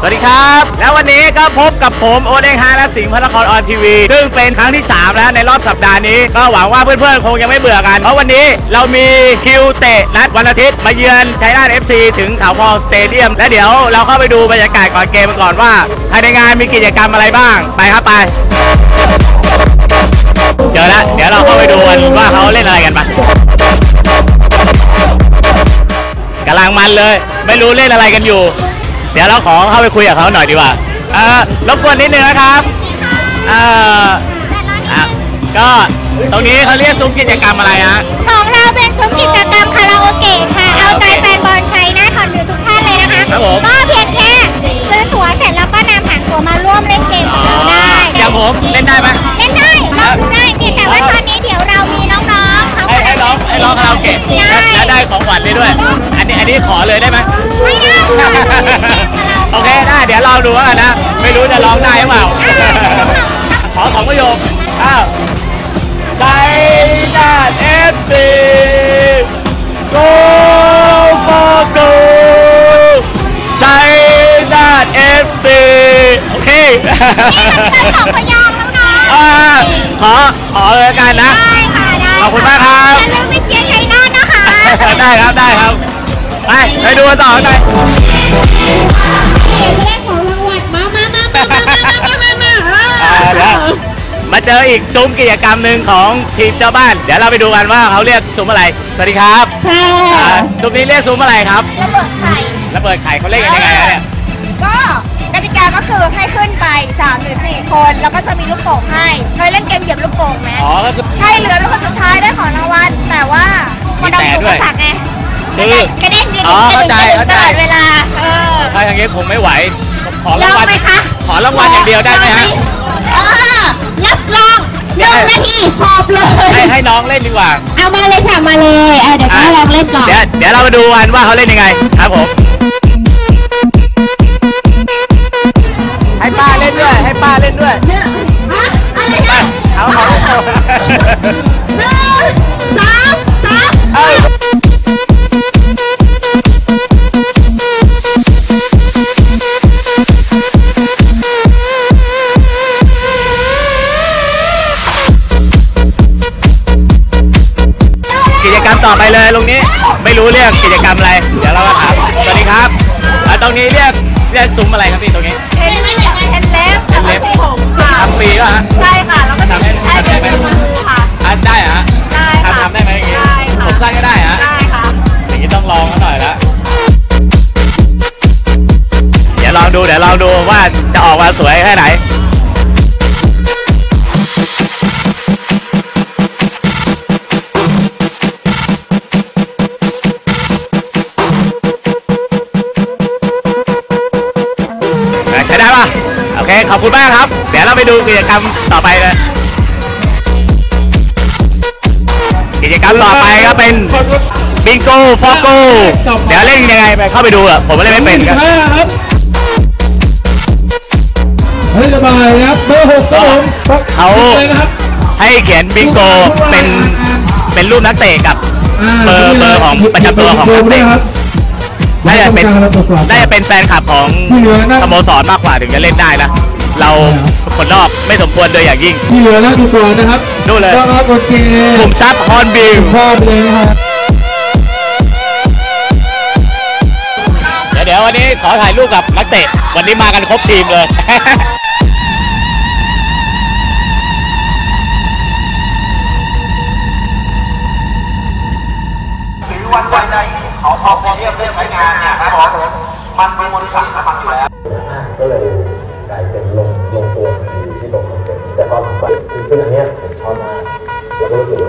สวัสดีครับ แล้ววันนี้ก็พบกับผมโอเด้งฮาและสิงห์พระนครออนทีวี ซึ่งเป็นครั้งที่ 3 แล้วในรอบสัปดาห์นี้ ก็หวังว่าเพื่อนๆ คงยังไม่เบื่อกัน เพราะวันนี้เรามีคิวเตะนัดวันอาทิตย์ มาเยือนชัยนาท FC ถึงเขาพองสเตเดียม และเดี๋ยวเราเข้าไปดูบรรยากาศก่อนเกมกันก่อนว่า ภายในงานมีกิจกรรมอะไรบ้าง ไปครับไป ยวเราเข้าไปดูกันว่าเขาเล่นอะไรกันปะกำลังมันเลย ไม่รู้เล่นอะไรกันอยู่ เดี๋ยวเราขอเข้าไปคุยกับเขาหน่อยดีกว่าเอ่อรบกวนนิดนึงนะครับเอ่ออะก็ตรงนี้เขาเรียกซุ้มกิจกรรมอะไรฮะ ของเราเป็นซุ้มกิจกรรมคาราโอเกะค่ะ เอาใจแฟนบอลชัยนาทขอนอยู่ทุกท่านเลยนะคะ ครับผม ก็เพียงแค่ซื้อตั๋วเสร็จแล้วก็นำหางตั๋วมาร่วมเล่นเกมกับเราได้ อย่างผมเล่น ของขวัญได้ด้วย อันนี้อันนี้ขอเลยได้ไหมไม่ได้ค่ะโอเคได้เดี๋ยวลองดูว่ากันนะ ไม่รู้จะร้องได้หรือเปล่า ขอสองประโยคอ้าวชัยนาทเอฟซี go for go ชัยนาทเอฟซีโอเคเป็นของพยองน้องๆอ่าขอขอเลยละกันนะได้ค่ะได้ขอบคุณมากครับอย่าลืมไปเชียร์ชัยนาทนะคะ ได้ครับได้ครับ ไปไปดูกันต่อข้างในแรกของรางวัลมามามามามามามามามาอ่าเดี๋ยวมาเจออีกซุ้มกิจกรรมหนึ่งของทีมเจ้าบ้าน เดี๋ยวเราไปดูกันว่าเขาเรียกซุ้มอะไร สวัสดีครับค่ะซุ้มนี้เรียกซุ้มอะไรครับระเบิดไข่ระเบิดไข่เขาเล่นกันยังไงเนี่ยก็กติกาก็คือให้ขึ้นไป3หรือ4คน แล้วก็จะมีลูกโป่งให้เคยเล่นเกมเหยียบลูกโป่งไหมอ๋อก็คือใครเหลือเป็นคนสุดท้ายได้ของรางวัลแต่ว่า มีแต่ถูกด้วยสักไงคือกระเด้งกระอ๋เด้องกระเข้าใจเด้งตลอดเวลาเออถ้าอย่างนี้คงไม่ไหวขอลรางองวัลไหมคะขอรางวัลอย่างเดียวได้ไหมฮะเออรับรองหนึ่งนาทีหอบเลยให้ให้น้องเล่นดีกว่า เอามาเลยค่ะมาเลยอะเดี๋ยวก็ลองเล่นก่อนเดี๋ยวเดี๋ยวเรามาดูกันว่าเขาเล่นยังไงครับผมให้ป้าเล่นด้วยให้ป้าเล่นด้วยเนี่ยฮะอะไรไปนะเอาของหนึ่งสองสาม ต่อไปเลยตรงนี้ ไม่รู้เรียกกิจกรรมอะไร เดี๋ยวเรามาถามสวัสดีครับอ่าตรงนี้เรียกเรียกซุ้มอะไรครับพี่ตรงนี้เทนไม่เด็กเทนเล็บเล็บผมค่ะทำฟรีป่ะฮะใช่ค่ะแล้วก็ทำได้ใช้ทำได้เป็นไหมสบู่ค่ะอะได้เหรอฮะได้ค่ะทำทำได้ไหมอย่างงี้ได้ค่ะผมสั้นก็ได้ฮะได้ค่ะอย่างนี้ต้องลองกันหน่อยละเดี๋ยวลองดูเดี๋ยวลองดูว่าจะออกมาสวยแค่ไหน ดี๋ยวเราไปดูกิจกรรมต่อไปเลย กิจกรรมต่อไปก็เป็นบิงโกฟอกโกเดี๋ยวเล่นยังไงไปเข้าไปดูอะผมเล่นไม่เป็นกันห้าครับเฮ้ยสบายนะครับเบอร์หกครับผมเขาเลยนะครับให้เขียนบิงโกเป็นเป็นรูปนักเตะกับาเบอร์เบอร์ของประจำตัวของนักเตะครับน่าจะเป็นต้องการระบบปรับน่าจะเป็นแฟนคลับของที่เหลือนะสโมสรมากกว่าถึงจะเล่นได้นะ เราคนนอกไม่สมควรโดยอย่างยิ่งที่เหลือนะดูก่อนนะครับดูเลยต้องรับโอเคกลุ่มซับฮอนบิลพ่อไปเลยนะครับเดี๋ยวเดี๋ยววันนี้ขอถ่ายรูปกับนักเตะ วันนี้มากันครบทีมเลยหรือวันวันใดที่เขาพอเทียบเรื่องใช้งานเนี่ยครับผมมันเป็นมลสังขมันอยู่แล้ว อนเซ็ปต์แต่ก็แบบซึ่งอันเนี้ยผมชอบมากแล้วก็รู้สึก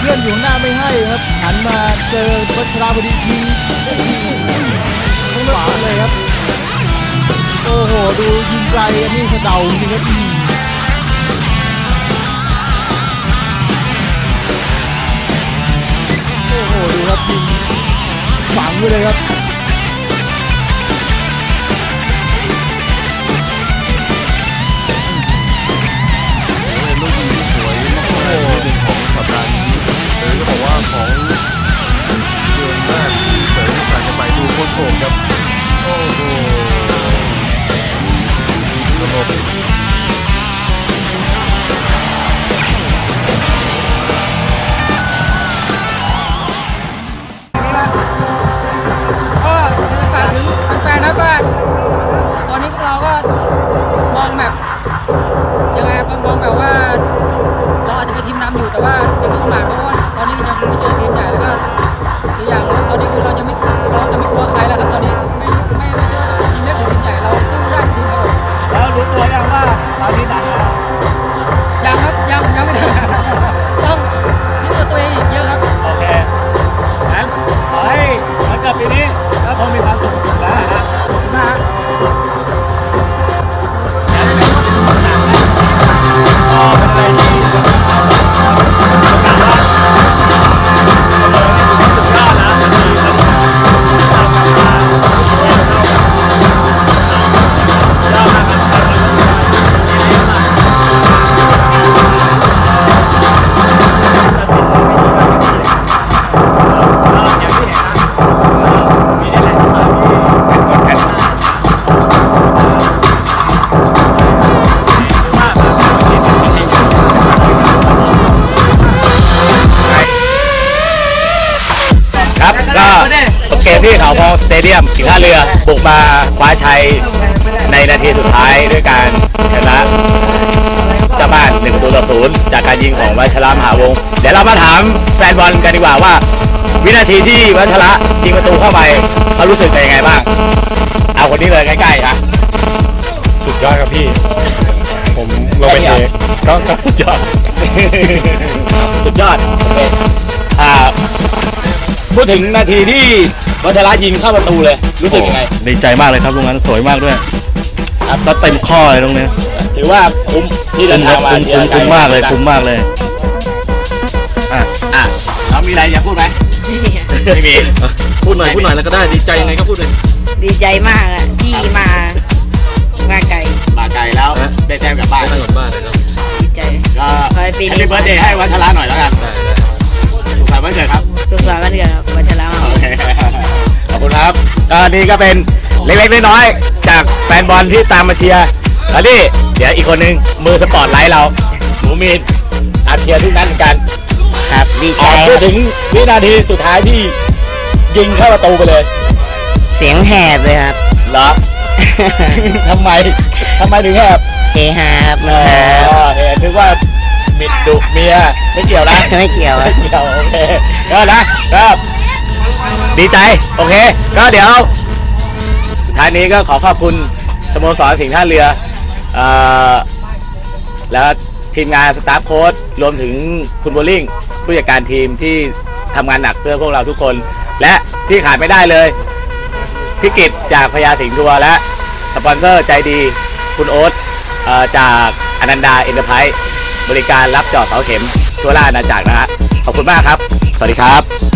เพื่อนอยู่หน้าไม่ให้ครับหันมาเจอวัชราพอดียิงโอ้โหทั้งขวาเลยครับโอ้โหดูยิงไกลอันนี้สะเดาจริงครับโอ้โหดูครับยิงฝังไปเลยครับ สเตเดียมถึงท่าเรือบุกมาคว้าชัยในนาทีสุดท้ายด้วยการชนะเจ้าบ้าน1ประตูต่อศูนย์จากการยิงของวัชระมหาวงศ์เดี๋ยวเรามาถามแฟนบอลกันดีกว่าว่า วินาทีที่วัชระยิงประตูเข้าไปเขารู้สึกเป็นยังไงบ้าง เอาคนนี้เลยใกล้ๆอะสุดยอดครับพี่ ผมลงไปเองก็ก็สุดยอด สุดยอดเป็นอ่าพูดถึงนาทีที่ วัชระยิงเข้าประตูเลย รู้สึกยังไง ดีใจมากเลยครับตรงนั้นสวยมากด้วยซัดเต็มข้อเลยตรงนี้ถือว่าคุ้มที่เดินทางมาคุ้มเชียคุ้มร์คุ้มมากเลยคุ้มมากเลยอะอะน้องมีอะไรอยากพูดไหมไม่มีพูดหน่อยพูดหน่อยแล้วก็ได้ดีใจยังไงก็พูดเลยดีใจมากอะที่มามาไกลมาไกลแล้วฮะได้แต้มกลับบ้านไม่ต้องกลับบ้านนะครับดีใจก็ขอให้ปีนี้แฮปปี้เบิร์ดเดย์ให้วัชระหน่อยแล้วกันได้ได้สุขสันต์วันเกิดครับสุขสันต์วันเกิดครับวัชระมาโอเคขอบ คุณครับก็นี่ก็เป็นเล็กๆน้อยๆจากแฟนบอลที่ตามมาเชียร์แล้วนี่เดี๋ยวอีกคนนึงมือสปอร์ตไลท์เราหมูมีนอาเชียร์ที่นั่นเหมือนกันครับดีใจอะพูดถึงวินาทีสุดท้ายที่ยิงเข้าประตูไปเลยเสียงแหบเลยครับ เหรอ ทำไมทำไมถึงแหบเฮฮาครับอ๋อเห็นนึกว่ามิดดุเมียไม่เกี่ยวนะ ไม่เกี่ยวไม่เกี่ยวโอเคก็นะก็ ดีใจ โอเค ก็เดี๋ยว สุดท้ายนี้ก็ขอขอบคุณสโมสรสิงห์ท่าเรือเอ่อแล้วทีมงานสตาฟโค้ดรวมถึงคุณโบลิ่งผู้จัดการทีมที่ทำงานหนักเพื่อพวกเราทุกคน และที่ขาดไม่ได้เลยพิกิจจากพญาสิงห์ทัวร์และสปอนเซอร์ใจดีคุณโอ๊ตเอ่อจากอนันดาเอ็นเตอร์ไพรส์บริการรับจอดเสาเข็มทั่วราชอาณาจักรนะฮะขอบคุณมากครับ สวัสดีครับ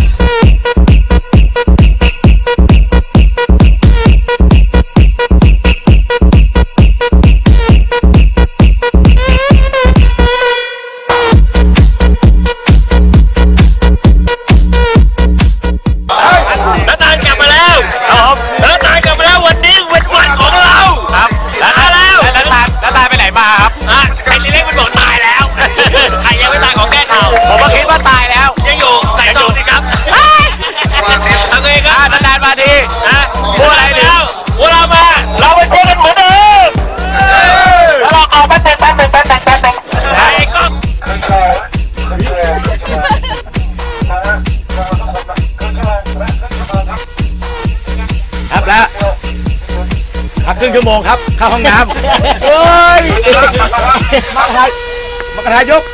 รึ่งชั่วโมงครับเข้าห้องน้ำเฮ้ยมากระทายมากระทายยกย้ายไป